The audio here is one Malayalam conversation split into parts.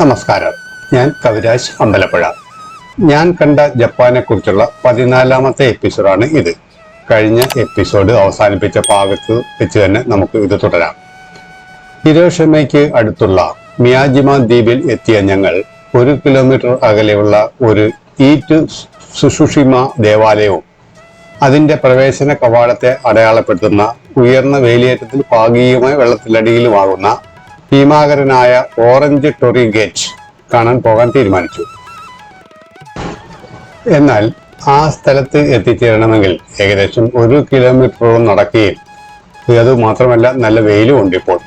നമസ്കാരം. ഞാൻ കവിരാജ് അമ്പലപ്പുഴ. ഞാൻ കണ്ട ജപ്പാനെ കുറിച്ചുള്ള പതിനാലാമത്തെ എപ്പിസോഡാണ് ഇത്. കഴിഞ്ഞ എപ്പിസോഡ് അവസാനിപ്പിച്ച ഭാഗത്ത് വെച്ച് തന്നെ നമുക്ക് ഇത് തുടരാം. ഹിരോഷിമയ്ക്ക് അടുത്തുള്ള മിയാജിമ ദ്വീപിൽ എത്തിയ ഞങ്ങൾ ഒരു കിലോമീറ്റർ അകലെയുള്ള ഒരു ഈറ്റ് സുഷുഷിമ ദേവാലയവും അതിന്റെ പ്രവേശന കവാടത്തെ അടയാളപ്പെടുത്തുന്ന ഉയർന്ന വേലിയേറ്റത്തിൽ ഭാഗികമായി വെള്ളത്തിലടിയിലുമാകുന്ന ഭീമാകരനായ ഓറഞ്ച് ടൊറി ഗേറ്റ് കാണാൻ പോകാൻ തീരുമാനിച്ചു. എന്നാൽ ആ സ്ഥലത്ത് എത്തിച്ചേരണമെങ്കിൽ ഏകദേശം ഒരു കിലോമീറ്ററോളം നടക്കുകയും അത് മാത്രമല്ല നല്ല വെയിലും ഉണ്ട് ഇപ്പോൾ.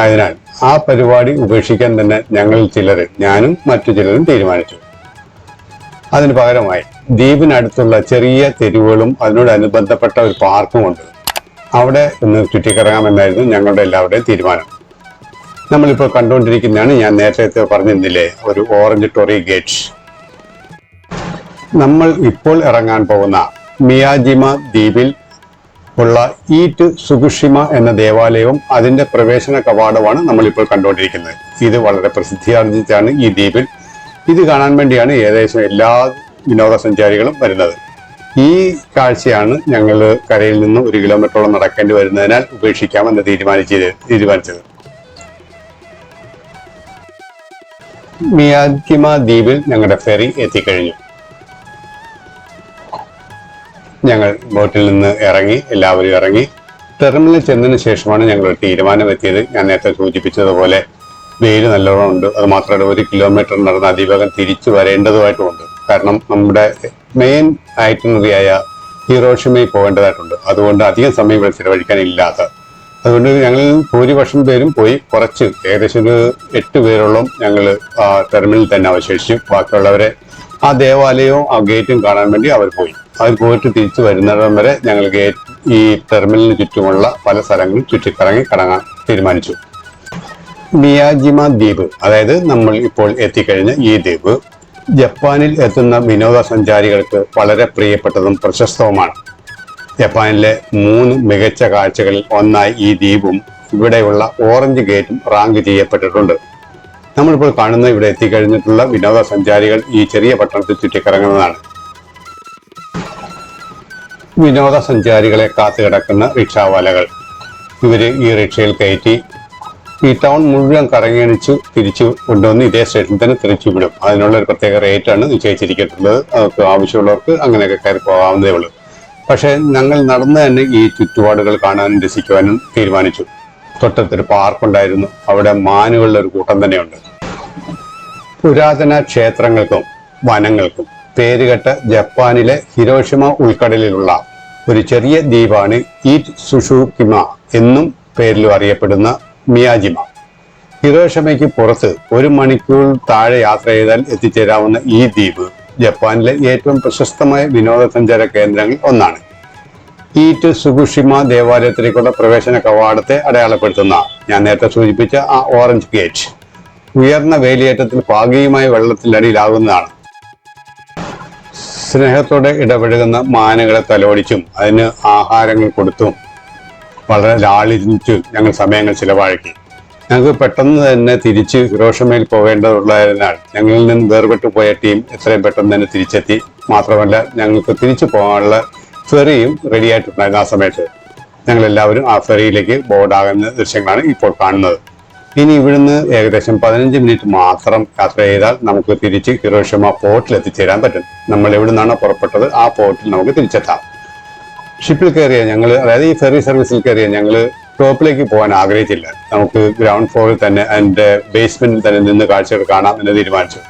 ആയതിനാൽ ആ പരിപാടി ഉപേക്ഷിക്കാൻ തന്നെ ഞങ്ങൾ ചിലർ ഞാനും മറ്റു ചിലരും തീരുമാനിച്ചു. അതിന് പകരമായി ദ്വീപിനടുത്തുള്ള ചെറിയ തെരുവുകളും അതിനോടനുബന്ധപ്പെട്ട ഒരു പാർക്കും ഉണ്ട്. അവിടെ ഒന്ന് ചുറ്റിക്കറങ്ങാമെന്നായിരുന്നു ഞങ്ങളുടെ എല്ലാവരുടെയും തീരുമാനം. നമ്മളിപ്പോൾ കണ്ടുകൊണ്ടിരിക്കുന്നതാണ് ഞാൻ നേരത്തെ പറഞ്ഞിരുന്നില്ലേ? ഒരു ഓറഞ്ച് ടോറി ഗേറ്റ്. നമ്മൾ ഇപ്പോൾ ഇറങ്ങാൻ പോകുന്ന മിയാജിമ ദ്വീപിൽ ഉള്ള ഈറ്റ് സുഗുഷിമ എന്ന ദേവാലയവും അതിന്റെ പ്രവേശന കവാടവുമാണ് നമ്മളിപ്പോൾ കണ്ടുകൊണ്ടിരിക്കുന്നത് ഇത് വളരെ പ്രസിദ്ധിയാർജിച്ചാണ് ഈ ദ്വീപിൽ. ഇത് കാണാൻ വേണ്ടിയാണ് ഏകദേശം എല്ലാ വിനോദസഞ്ചാരികളും വരുന്നത്. ഈ കാഴ്ചയാണ് ഞങ്ങൾ കരയിൽ നിന്ന് ഒരു കിലോമീറ്ററോളം നടക്കേണ്ടി വരുന്നതിനാൽ ഉപേക്ഷിക്കാമെന്ന് തീരുമാനിച്ചത് തീരുമാനിച്ചത്. മിയാജിമ ദ്വീപിൽ ഞങ്ങളുടെ ഫെറി എത്തിക്കഴിഞ്ഞു. ഞങ്ങൾ ബോട്ടിൽ നിന്ന് ഇറങ്ങി എല്ലാവരും ഇറങ്ങി. ടെർമിനലിൽ ചെന്നതിന് ശേഷമാണ് ഞങ്ങൾ തീരുമാനം എത്തിയത് ഞാൻ നേരത്തെ സൂചിപ്പിച്ചതുപോലെ വെയിൽ നല്ലോണം ഉണ്ട്. അത് മാത്രമല്ല ഒരു കിലോമീറ്റർ നടന്ന് അതിവേഗം തിരിച്ചു വരേണ്ടതുമായിട്ടുമുണ്ട് കാരണം നമ്മുടെ മെയിൻ ആയ ഹീറോഷിമയിൽ പോകേണ്ടതായിട്ടുണ്ട്. അതുകൊണ്ട് അധികം സമയം ഇവിടെ ചിലവഴിക്കാൻ ഇല്ലാത്ത അതുകൊണ്ട് ഞങ്ങൾ ഭൂരിപക്ഷം പേരും പോയി കുറച്ച് ഏകദേശം ഒരു എട്ട് പേരോളം ഞങ്ങൾ ആ ടെർമിനലിൽ തന്നെ അവശേഷിച്ചു. ബാക്കിയുള്ളവരെ ആ ദേവാലയവും ആ ഗേറ്റും കാണാൻ വേണ്ടി അവർ പോയി. അവർ പോയിട്ട് തിരിച്ചു വരുന്നിടം വരെ ഞങ്ങൾ ഗേറ്റ് ഈ ടെർമിനലിന് ചുറ്റുമുള്ള പല സ്ഥലങ്ങളും ചുറ്റിക്കറങ്ങി കടങ്ങാൻ തീരുമാനിച്ചു. മിയാജിമ ദ്വീപ് അതായത് നമ്മൾ ഇപ്പോൾ എത്തിക്കഴിഞ്ഞ ഈ ദ്വീപ് ജപ്പാനിൽ എത്തുന്ന വിനോദസഞ്ചാരികൾക്ക് വളരെ പ്രിയപ്പെട്ടതും പ്രശസ്തവുമാണ്. ജപ്പാനിലെ മൂന്ന് മികച്ച കാഴ്ചകളിൽ ഒന്നായി ഈ ദ്വീപും ഇവിടെയുള്ള ഓറഞ്ച് ഗേറ്റും റാങ്ക് ചെയ്യപ്പെട്ടിട്ടുണ്ട്. നമ്മളിപ്പോൾ കാണുന്ന ഇവിടെ എത്തിക്കഴിഞ്ഞിട്ടുള്ള വിനോദസഞ്ചാരികൾ ഈ ചെറിയ പട്ടണത്തിൽ ചുറ്റിക്കറങ്ങുന്നതാണ്. വിനോദസഞ്ചാരികളെ കാത്തു കിടക്കുന്ന റിക്ഷാവാലകൾ. ഇവർ ഈ റിക്ഷയിൽ കയറ്റി ഈ ടൗൺ മുഴുവൻ കറങ്ങിയണിച്ച് തിരിച്ചു കൊണ്ടുവന്ന് ഇതേ സ്റ്റേഷനിൽ തന്നെ തിരിച്ചു വിടും അതിനുള്ള ഒരു പ്രത്യേക റേറ്റാണ് നിശ്ചയിച്ചിരിക്കുന്നത്. അവർക്ക് ആവശ്യമുള്ളവർക്ക് അങ്ങനെയൊക്കെ കയറി പോകാവുന്നതേ ഉള്ളൂ. പക്ഷേ ഞങ്ങൾ നടന്ന് തന്നെ ഈ ചുറ്റുപാടുകൾ കാണാനും രസിക്കുവാനും തീരുമാനിച്ചു. തൊട്ടടുത്തൊരു പാർക്കുണ്ടായിരുന്നു. അവിടെ മാനുകളുടെ ഒരു കൂട്ടം തന്നെയുണ്ട്. പുരാതന ക്ഷേത്രങ്ങൾക്കും വനങ്ങൾക്കും പേരുകെട്ട ജപ്പാനിലെ ഹിരോഷിമ ഉൾക്കടലിലുള്ള ഒരു ചെറിയ ദ്വീപാണ് ഈറ്റ് സുഷുക്കിമ എന്നും പേരിലും അറിയപ്പെടുന്ന മിയാജിമ. ഹിരോഷിമയ്ക്ക് പുറത്ത് ഒരു മണിക്കൂർ താഴെ യാത്ര ചെയ്താൽ എത്തിച്ചേരാവുന്ന ഈ ദ്വീപ് ജപ്പാനിലെ ഏറ്റവും പ്രശസ്തമായ വിനോദസഞ്ചാര കേന്ദ്രങ്ങളിൽ ഒന്നാണ്. ഈറ്റ് സുഗുഷിമ ദേവാലയത്തിലേക്കുള്ള പ്രവേശന കവാടത്തെ അടയാളപ്പെടുത്തുന്ന ഞാൻ നേരത്തെ സൂചിപ്പിച്ച ആ ഓറഞ്ച് ഗേറ്റ് ഉയർന്ന വേലിയേറ്റത്തിൽ ഭാഗികമായി വെള്ളത്തിലടിയിലാകുന്നതാണ് സ്നേഹത്തോടെ ഇടപഴകുന്ന മാനുകളെ തലോടിച്ചും അതിന് ആഹാരങ്ങൾ കൊടുത്തും വളരെ ലാളിച്ചും ഞങ്ങൾ സമയങ്ങൾ ചിലവഴിക്കി. ഞങ്ങൾക്ക് പെട്ടെന്ന് തന്നെ തിരിച്ച് ഹിരോഷമയിൽ പോകേണ്ടതുള്ളതിനാൽ ഞങ്ങളിൽ നിന്ന് വേർപെട്ടു പോയ ടീം എത്രയും പെട്ടെന്ന് തന്നെ തിരിച്ചെത്തി. മാത്രമല്ല ഞങ്ങൾക്ക് തിരിച്ചു പോകാനുള്ള ഫെറിയും റെഡി ആയിട്ടുണ്ടായിരുന്നു ആ സമയത്ത്. ഞങ്ങൾ എല്ലാവരും ആ ഫെറിയിലേക്ക് ബോർഡാകുന്ന ദൃശ്യങ്ങളാണ് ഇപ്പോൾ കാണുന്നത്. ഇനി ഇവിടുന്ന് ഏകദേശം പതിനഞ്ച് മിനിറ്റ് മാത്രം യാത്ര ചെയ്താൽ നമുക്ക് തിരിച്ച് ഹിരോഷിമ പോർട്ടിൽ എത്തിച്ചേരാൻ പറ്റും. നമ്മൾ എവിടെ പുറപ്പെട്ടത് ആ പോർട്ടിൽ നമുക്ക് തിരിച്ചെത്താം. ഷിപ്പിൽ കയറിയ ഞങ്ങൾ അതായത് ഈ ഫെറി സർവീസിൽ കയറിയ ഞങ്ങൾ ടോപ്പിലേക്ക് പോകാൻ ആഗ്രഹിച്ചില്ല. നമുക്ക് ഗ്രൗണ്ട് ഫ്ലോറിൽ തന്നെ അതിന്റെ ബേസ്മെന്റിൽ തന്നെ നിന്ന് കാഴ്ചകൾ കാണാം എന്ന് തീരുമാനിച്ചു.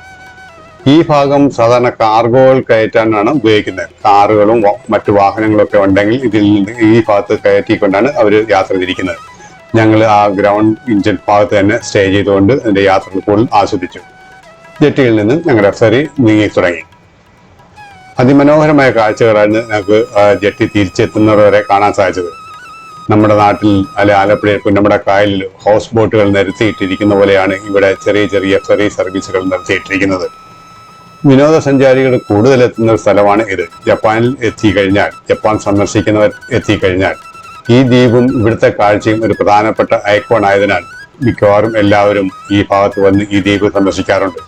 ഈ ഭാഗം സാധാരണ കാർഗോകൾ കയറ്റാനാണ് ഉപയോഗിക്കുന്നത്. കാറുകളും മറ്റു വാഹനങ്ങളും ഒക്കെ ഉണ്ടെങ്കിൽ ഇതിൽ നിന്ന് ഈ ഭാഗത്ത് കയറ്റിക്കൊണ്ടാണ് അവർ യാത്ര തിരിക്കുന്നത്. ഞങ്ങൾ ആ ഗ്രൗണ്ട് ഇഞ്ചൻ ഭാഗത്ത് തന്നെ സ്റ്റേ ചെയ്തുകൊണ്ട് അതിന്റെ യാത്ര കൂടുതൽ ആസ്വദിച്ചു. ജെട്ടിയിൽ നിന്ന് ഞങ്ങളുടെ ഫെറി നീങ്ങി തുടങ്ങി. അതിമനോഹരമായ കാഴ്ചകളാണ് ഞങ്ങൾക്ക് ജെട്ടി തിരിച്ചെത്തുന്നവരെ കാണാൻ സാധിച്ചത്. നമ്മുടെ നാട്ടിൽ അല്ലെ ആലപ്പുഴയിൽ പുന്നമട കായലിൽ ഹൗസ് ബോട്ടുകൾ നിരത്തിയിട്ടിരിക്കുന്ന പോലെയാണ് ഇവിടെ ചെറിയ ചെറിയ ഫെറി സർവീസുകൾ നിർത്തിയിട്ടിരിക്കുന്നത്. വിനോദസഞ്ചാരികൾ കൂടുതൽ എത്തുന്ന ഒരു സ്ഥലമാണ് ഇത്. ജപ്പാനിൽ എത്തിക്കഴിഞ്ഞാൽ ജപ്പാൻ സന്ദർശിക്കുന്നവർ എത്തിക്കഴിഞ്ഞാൽ ഈ ദ്വീപും ഇവിടുത്തെ കാഴ്ചയും ഒരു പ്രധാനപ്പെട്ട ഐക്കോൺ ആയതിനാൽ മിക്കവാറും എല്ലാവരും ഈ ഭാഗത്ത് വന്ന് ഈ ദ്വീപ് സന്ദർശിക്കാറുണ്ട്.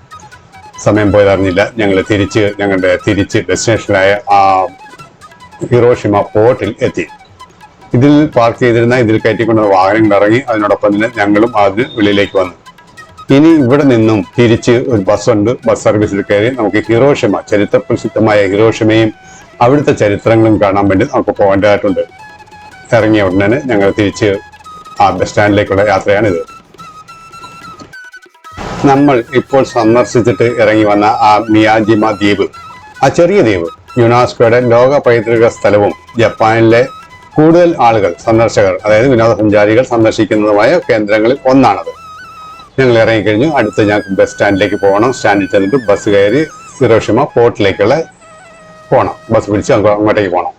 സമയം പോയതറിഞ്ഞില്ല. ഞങ്ങൾ തിരിച്ച് ഞങ്ങളുടെ തിരിച്ച് ഡെസ്റ്റിനേഷനായ ആ ഹിറോഷിമ പോർട്ടിൽ എത്തി. ഇതിൽ പാർക്ക് ചെയ്തിരുന്ന ഇതിൽ കയറ്റിക്കൊണ്ട വാഹനങ്ങൾ ഇറങ്ങി അതിനോടൊപ്പം തന്നെ ഞങ്ങളും അതിന് വെളിയിലേക്ക് വന്നു. ഇനി ഇവിടെ നിന്നും തിരിച്ച് ഒരു ബസ്സുണ്ട് ബസ് സർവീസിൽ കയറി നമുക്ക് ഹിറോഷിമ ചരിത്ര പ്രസിദ്ധമായ ഹിറോഷിമയും അവിടുത്തെ ചരിത്രങ്ങളും കാണാൻ വേണ്ടി നമുക്ക് പോകേണ്ടതായിട്ടുണ്ട്. ഇറങ്ങിയ ഉടനെ ഞങ്ങൾ തിരിച്ച് ആ ബസ് സ്റ്റാൻഡിലേക്കുള്ള യാത്രയാണിത്. നമ്മൾ ഇപ്പോൾ സന്ദർശിച്ചിട്ട് ഇറങ്ങി വന്ന ആ മിയാജിമ ദ്വീപ് ആ ചെറിയ ദ്വീപ് യുനാസ്കോയുടെ ലോക പൈതൃക സ്ഥലവും ജപ്പാനിലെ കൂടുതൽ ആളുകൾ സന്ദർശകർ അതായത് വിനോദസഞ്ചാരികൾ സന്ദർശിക്കുന്നതുമായ കേന്ദ്രങ്ങളിൽ ഒന്നാണത്. ഞങ്ങൾ ഇറങ്ങിക്കഴിഞ്ഞു അടുത്ത് ഞങ്ങൾക്ക് ബസ് സ്റ്റാൻഡിലേക്ക് പോകണം. സ്റ്റാൻഡിൽ ചെന്നിട്ട് ബസ് കയറി ഹിറോഷിമ പോർട്ടിലേക്കുള്ള പോകണം ബസ് പിടിച്ച് അങ്ങ് അങ്ങോട്ടേക്ക് പോകണം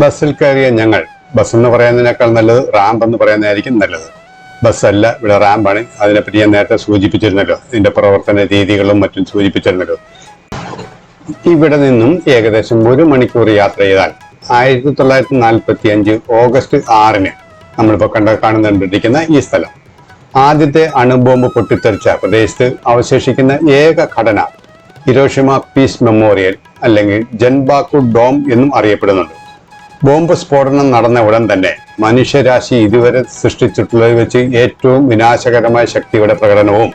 ബസ്സിൽ കയറിയ ഞങ്ങൾ ബസ് എന്ന് പറയുന്നതിനേക്കാൾ നല്ലത് റാമ്പ് എന്ന് പറയുന്നതായിരിക്കും നല്ലത്. ബസ്സല്ല ഇവിടെ റാമ്പാണ് അതിനെപ്പറ്റി ഞാൻ നേരത്തെ സൂചിപ്പിച്ചിരുന്നല്ലോ. ഇതിന്റെ പ്രവർത്തന രീതികളും മറ്റും സൂചിപ്പിച്ചിരുന്നല്ലോ. ഇവിടെ നിന്നും ഏകദേശം ഒരു മണിക്കൂർ യാത്ര ചെയ്താൽ ആയിരത്തി തൊള്ളായിരത്തി നാൽപ്പത്തി അഞ്ച് ഓഗസ്റ്റ് ആറിന് നമ്മളിപ്പോൾ കണ്ട കാണുന്നുണ്ടിരിക്കുന്ന ഈ സ്ഥലം. ആദ്യത്തെ അണുബോംബ് പൊട്ടിത്തെറിച്ച പ്രദേശത്ത് അവശേഷിക്കുന്ന ഏക ഘടന ഹിരോഷിമ പീസ് മെമ്മോറിയൽ അല്ലെങ്കിൽ ജൻബാക്കു ഡോം എന്നും അറിയപ്പെടുന്നുണ്ട്. ബോംബ് സ്ഫോടനം നടന്ന ഉടൻ തന്നെ മനുഷ്യരാശി ഇതുവരെ സൃഷ്ടിച്ചിട്ടുള്ളത് വെച്ച് ഏറ്റവും വിനാശകരമായ ശക്തിയുടെ പ്രകടനവും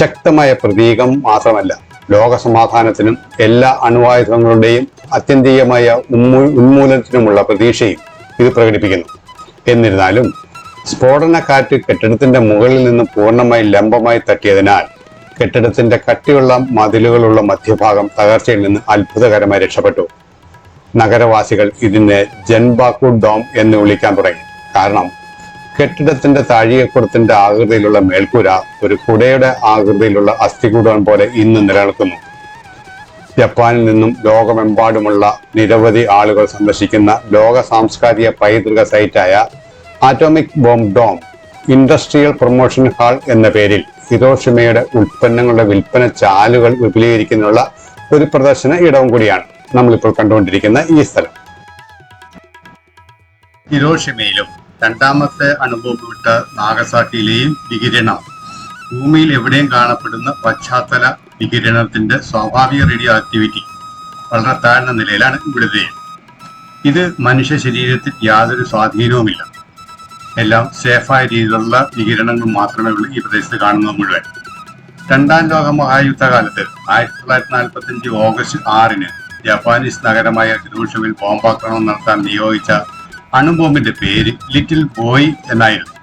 ശക്തമായ പ്രതീകം മാത്രമല്ല ലോക സമാധാനത്തിനും എല്ലാ അണുവായുധങ്ങളുടെയും അത്യന്തികമായ ഉന്മൂ ഉന്മൂലനത്തിനുമുള്ള പ്രതീക്ഷയും ഇത് പ്രകടിപ്പിക്കുന്നു. എന്നിരുന്നാലും സ്ഫോടനക്കാറ്റ് കെട്ടിടത്തിന്റെ മുകളിൽ നിന്ന് പൂർണമായി ലംബമായി തട്ടിയതിനാൽ കെട്ടിടത്തിന്റെ കട്ടിയുള്ള മതിലുകളുള്ള മധ്യഭാഗം തകർച്ചയിൽ നിന്ന് അത്ഭുതകരമായി രക്ഷപ്പെട്ടു. നഗരവാസികൾ ഇതിനെ ജൻബാക്കു ഡോം എന്ന് വിളിക്കാൻ തുടങ്ങി. കാരണം കെട്ടിടത്തിന്റെ താഴികക്കുടത്തിന്റെ ആകൃതിയിലുള്ള മേൽക്കൂര ഒരു കുടയുടെ ആകൃതിയിലുള്ള അസ്ഥികൂടം പോലെ ഇന്ന് നിലനിൽക്കുന്നു. ജപ്പാനിൽ നിന്നും ലോകമെമ്പാടുമുള്ള നിരവധി ആളുകൾ സന്ദർശിക്കുന്ന ലോക സാംസ്കാരിക പൈതൃക സൈറ്റായ atomic bomb dome industrial promotion hall എന്ന പേരിൽ ഹിരോഷിമയുടെ ഉൽപ്പന്നങ്ങളുടെ വിൽപ്പന ചാലുകൾ വിപുലീകരിക്കുന്നതിനുള്ള ഒരു പ്രദർശന ഇടവും കൂടിയാണ് നമ്മളിപ്പോൾ കണ്ടുകൊണ്ടിരിക്കുന്ന ഈ സ്ഥലം. ഹിരോഷിമയിലും രണ്ടാമത്തെ അനുഭവപ്പെട്ട നാഗസാക്കിയിലെയും വികിരണം. ഭൂമിയിൽ എവിടെയും കാണപ്പെടുന്ന പശ്ചാത്തല വികിരണത്തിന്റെ സ്വാഭാവിക റേഡിയോ ആക്ടിവിറ്റി വളരെ താഴ്ന്ന നിലയിലാണ് ഇവിടുത്തെ. ഇത് മനുഷ്യ ശരീരത്തിൽ യാതൊരു സ്വാധീനവുമില്ല. എല്ലാം സേഫായ രീതിയിലുള്ള വികിരണങ്ങൾ മാത്രമേ ഉള്ളൂ ഈ പ്രദേശത്ത് കാണുന്നത് മുഴുവൻ. രണ്ടാം ലോക മഹായുദ്ധകാലത്ത് ആയിരത്തി തൊള്ളായിരത്തി നാൽപ്പത്തി അഞ്ച് ഓഗസ്റ്റ് ആറിന് ജപ്പാനീസ് നഗരമായ ഹിരോഷിമയിൽ ബോംബാക്രമണം നടത്താൻ നിയോഗിച്ച അണുബോംബിന്റെ പേര് ലിറ്റിൽ ബോയ് എന്നായിരുന്നു.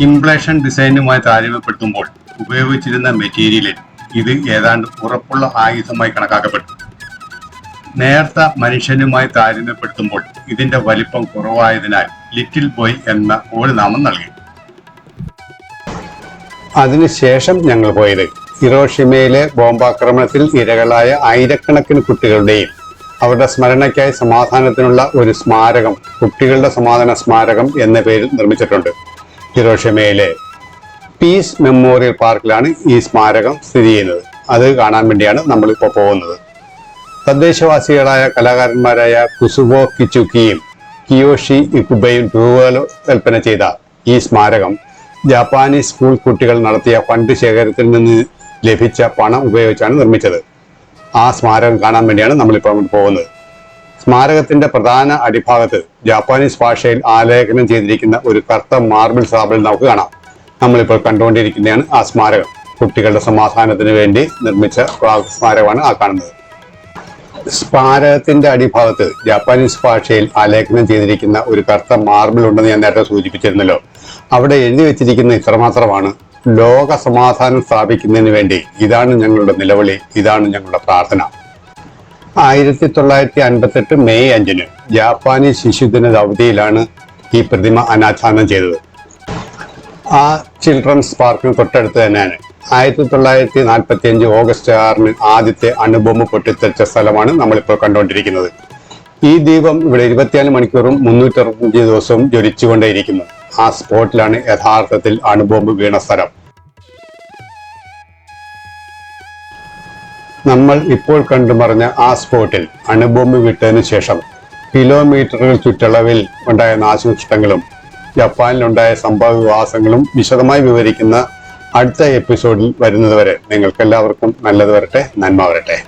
ഇംപ്ലേഷൻ ഡിസൈനുമായി താരതമ്യപ്പെടുത്തുമ്പോൾ ഉപയോഗിച്ചിരുന്ന മെറ്റീരിയലിൽ ഇത് ഏതാണ്ട് ഉറപ്പുള്ള ആയുധമായി കണക്കാക്കപ്പെട്ടു. നേർത്ത മനുഷ്യനുമായി താരതമ്യപ്പെടുത്തുമ്പോൾ ഇതിന്റെ വലിപ്പം കുറവായതിനാൽ ലിറ്റിൽ ബോയ് എന്ന നാമം നൽകി. അതിനുശേഷം ഞങ്ങൾ പോയത് ഹിറോഷിമയിലെ ബോംബാക്രമണത്തിൽ ഇരകളായ ആയിരക്കണക്കിന് കുട്ടികളുടെയും അവരുടെ സ്മരണയ്ക്കായി സമാധാനത്തിനുള്ള ഒരു സ്മാരകം കുട്ടികളുടെ സമാധാന സ്മാരകം എന്ന പേരിൽ നിർമ്മിച്ചിട്ടുണ്ട്. ഹിറോഷിമയിലെ പീസ് മെമ്മോറിയൽ പാർക്കിലാണ് ഈ സ്മാരകം സ്ഥിതി ചെയ്യുന്നത്. അത് കാണാൻ വേണ്ടിയാണ് നമ്മളിപ്പോൾ പോകുന്നത്. തദ്ദേശവാസികളായ കലാകാരന്മാരായ കുസുബോ കിച്ചുക്കിയും കിയോഷി ഇക്കുബയും രൂപകൽപ്പന ചെയ്ത ഈ സ്മാരകം ജാപ്പാനീസ് സ്കൂൾ കുട്ടികൾ നടത്തിയ ഫണ്ട് ശേഖരത്തിൽ നിന്ന് ലഭിച്ച പണം ഉപയോഗിച്ചാണ് നിർമ്മിച്ചത്. ആ സ്മാരകം കാണാൻ വേണ്ടിയാണ് നമ്മളിപ്പോൾ പോകുന്നത്. സ്മാരകത്തിന്റെ പ്രധാന അടിഭാഗത്ത് ജാപ്പാനീസ് ഭാഷയിൽ ആലേഖനം ചെയ്തിരിക്കുന്ന ഒരു കറുത്ത മാർബിൾ സ്ലാബിൽ നമുക്ക് കാണാം. നമ്മളിപ്പോൾ കണ്ടുകൊണ്ടിരിക്കുന്നതാണ് ആ സ്മാരകം. കുട്ടികളുടെ സമാധാനത്തിന് വേണ്ടി നിർമ്മിച്ച സ്മാരകമാണ് ആ കാണുന്നത്. സ്മാരകത്തിന്റെ അടിഭാഗത്ത് ജാപ്പാനീസ് ഭാഷയിൽ ആലേഖനം ചെയ്തിരിക്കുന്ന ഒരു കറുത്ത മാർബിൾ ഉണ്ടെന്ന് ഞാൻ നേരത്തെ സൂചിപ്പിച്ചിരുന്നല്ലോ. അവിടെ എഴുതി വെച്ചിരിക്കുന്ന ഇത്രമാത്രമാണ് ലോക സമാധാനം സ്ഥാപിക്കുന്നതിന് വേണ്ടി ഇതാണ് ഞങ്ങളുടെ നിലവിളി ഇതാണ് ഞങ്ങളുടെ പ്രാർത്ഥന. ആയിരത്തി തൊള്ളായിരത്തി അൻപത്തെട്ട് മെയ് അഞ്ചിന് ജാപ്പാനീസ് ശിശുദിന അവധിയിലാണ് ഈ പ്രതിമ അനാച്ഛാദനം ചെയ്തത്. ആ ചിൽഡ്രൻസ് പാർക്കിന് തൊട്ടടുത്ത് തന്നെയാണ്. ആയിരത്തി തൊള്ളായിരത്തി നാൽപ്പത്തി അഞ്ച് ഓഗസ്റ്റ് ആറിന് ആദ്യത്തെ അണുബോംബ് പൊട്ടിത്തെറിച്ച സ്ഥലമാണ് നമ്മളിപ്പോൾ കണ്ടുകൊണ്ടിരിക്കുന്നത്. ഈ ദീപം ഇവിടെ ഇരുപത്തിനാല് മണിക്കൂറും മുന്നൂറ്ററുപത്തഞ്ച് ദിവസവും ജ്വലിച്ചുകൊണ്ടേയിരിക്കുന്നു. ആ സ്പോട്ടിലാണ് യഥാർത്ഥത്തിൽ അണുബോംബ് വീണ സ്ഥലം. നമ്മൾ ഇപ്പോൾ കണ്ടുമറിഞ്ഞ ആ സ്പോട്ടിൽ അണുബോംബ് വിട്ടതിനു ശേഷം കിലോമീറ്ററുകൾ ചുറ്റളവിൽ ഉണ്ടായ നാശനഷ്ടങ്ങളും ജപ്പാനിലുണ്ടായ സംഭവ വികാസങ്ങളും വിശദമായി വിവരിക്കുന്ന അടുത്ത എപ്പിസോഡിൽ വരുന്നതുവരെ നിങ്ങൾക്കെല്ലാവർക്കും നല്ലത് വരട്ടെ നന്മ വരട്ടെ.